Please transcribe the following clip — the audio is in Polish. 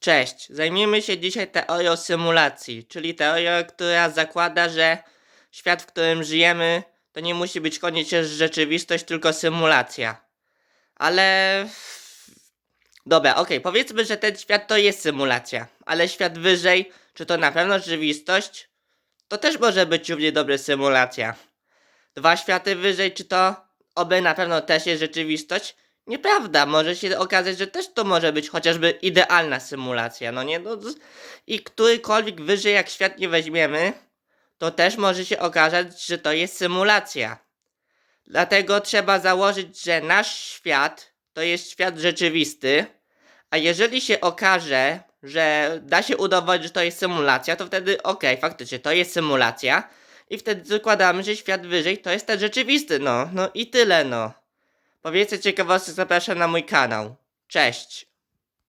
Cześć, zajmiemy się dzisiaj teorią symulacji, czyli teorią, która zakłada, że świat, w którym żyjemy, to nie musi być koniecznie rzeczywistość, tylko symulacja. Ale. Dobra, okej, powiedzmy, że ten świat to jest symulacja, ale świat wyżej, czy to na pewno rzeczywistość, to też może być równie dobre symulacja. Dwa światy wyżej, czy to oby na pewno też jest rzeczywistość? Nieprawda, może się okazać, że też to może być chociażby idealna symulacja, no nie? No, I którykolwiek wyżej jak świat nie weźmiemy, to też może się okazać, że to jest symulacja. Dlatego trzeba założyć, że nasz świat to jest świat rzeczywisty, a jeżeli się okaże, że da się udowodnić, że to jest symulacja, to wtedy okej, faktycznie to jest symulacja i wtedy zakładamy, że świat wyżej to jest ten rzeczywisty, no, no i tyle, no. Po więcej ciekawostek zapraszam na mój kanał. Cześć!